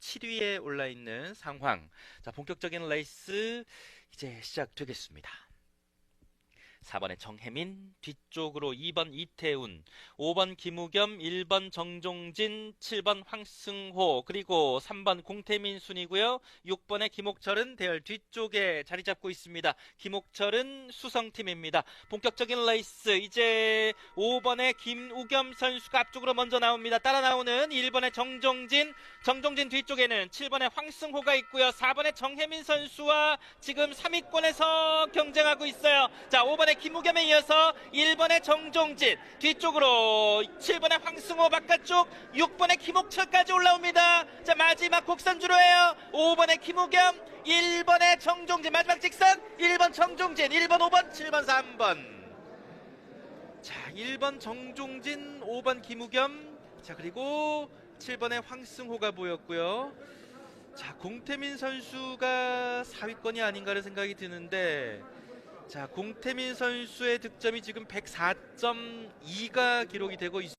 7위에 올라 있는 상황. 자, 본격적인 레이스 이제 시작되겠습니다. 4번의 정혜민, 뒤쪽으로 2번 이태훈, 5번 김우겸, 1번 정종진, 7번 황승호, 그리고 3번 공태민 순이고요. 6번의 김옥철은 대열 뒤쪽에 자리 잡고 있습니다. 김옥철은 수성팀입니다. 본격적인 레이스 이제 5번의 김우겸 선수가 앞쪽으로 먼저 나옵니다. 따라 나오는 1번의 정종진, 정종진 뒤쪽에는 7번의 황승호가 있고요. 4번의 정혜민 선수와 지금 3위권에서 경쟁하고 있어요. 자, 5번 의 김우겸에 이어서 1번의 정종진, 뒤쪽으로 7번의 황승호 바깥쪽, 6번의 김옥철까지 올라옵니다. 자, 마지막 곡선주로예요. 5번의 김우겸, 1번의 정종진, 마지막 직선, 1번 정종진, 1번, 5번, 7번, 3번. 자, 1번 정종진, 5번 김우겸, 자, 그리고 7번의 황승호가 보였고요. 자, 공태민 선수가 4위권이 아닌가라는 생각이 드는데 자, 공태민 선수의 득점이 지금 104.2가 기록이 되고 있습니다.